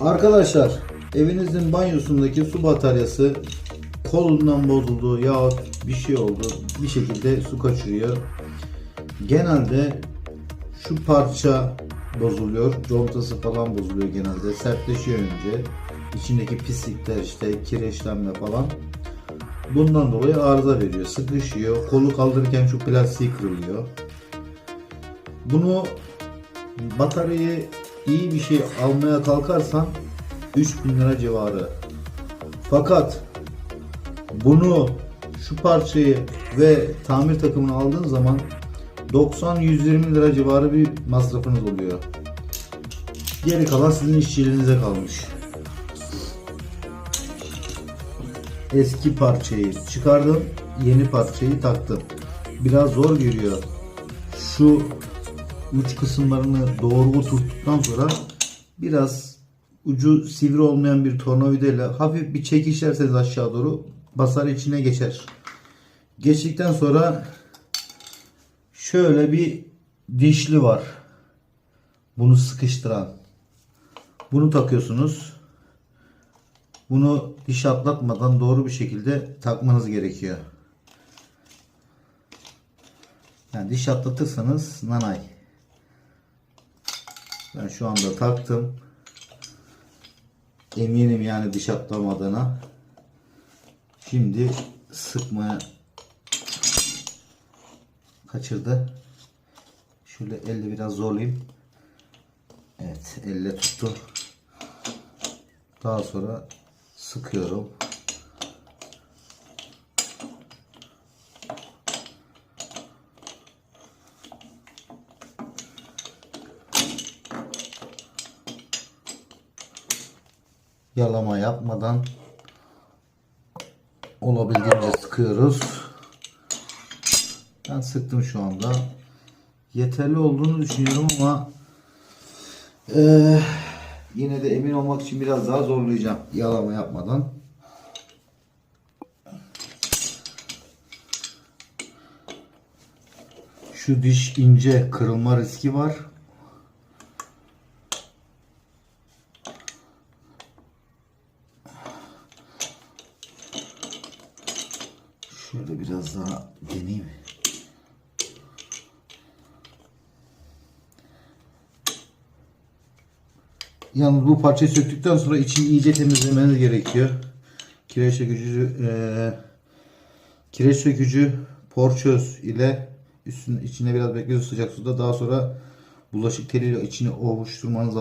Arkadaşlar evinizin banyosundaki su bataryası kolundan bozuldu yahut bir şey oldu bir şekilde su kaçırıyor. Genelde şu parça bozuluyor. Contası falan bozuluyor genelde. Sertleşiyor önce. İçindeki pislikler işte kireçlenme falan. Bundan dolayı arıza veriyor. Sıkışıyor. Kolu kaldırırken şu plastiği kırılıyor. Bunu bataryayı iyi bir şey almaya kalkarsan 3000 lira civarı. Fakat bunu şu parçayı ve tamir takımını aldığın zaman 90-120 lira civarı bir masrafınız oluyor. Geri kalan sizin işçiliğinize kalmış. Eski parçayı çıkardım, yeni parçayı taktım. Biraz zor geliyor. Şu uç kısımlarını doğru oturttuktan sonra biraz ucu sivri olmayan bir tornavidayla hafif bir çekişlerseniz aşağı doğru basar içine geçer. Geçtikten sonra şöyle bir dişli var. Bunu sıkıştıran. Bunu takıyorsunuz. Bunu diş atlatmadan doğru bir şekilde takmanız gerekiyor. Yani diş atlatırsanız nanay. Ben şu anda taktım. Eminim yani diş atlamadığına. Şimdi sıkmaya kaçırdı. Şöyle elle biraz zorlayayım. Evet elle tuttu. Daha sonra sıkıyorum. Yalama yapmadan olabildiğince sıkıyoruz. Ben sıktım şu anda. Yeterli olduğunu düşünüyorum ama eee, yine de emin olmak için biraz daha zorlayacağım yalama yapmadan. Şu diş ince kırılma riski var. Şöyle biraz daha deneyeyim. Yalnız bu parçayı söktükten sonra içini iyice temizlemeniz gerekiyor. Kireç sökücü eee kireç sökücü porçöz ile üstüne içine biraz bekliyorsunuz sıcak suda daha sonra bulaşık teliyle içini ovuşturmanız.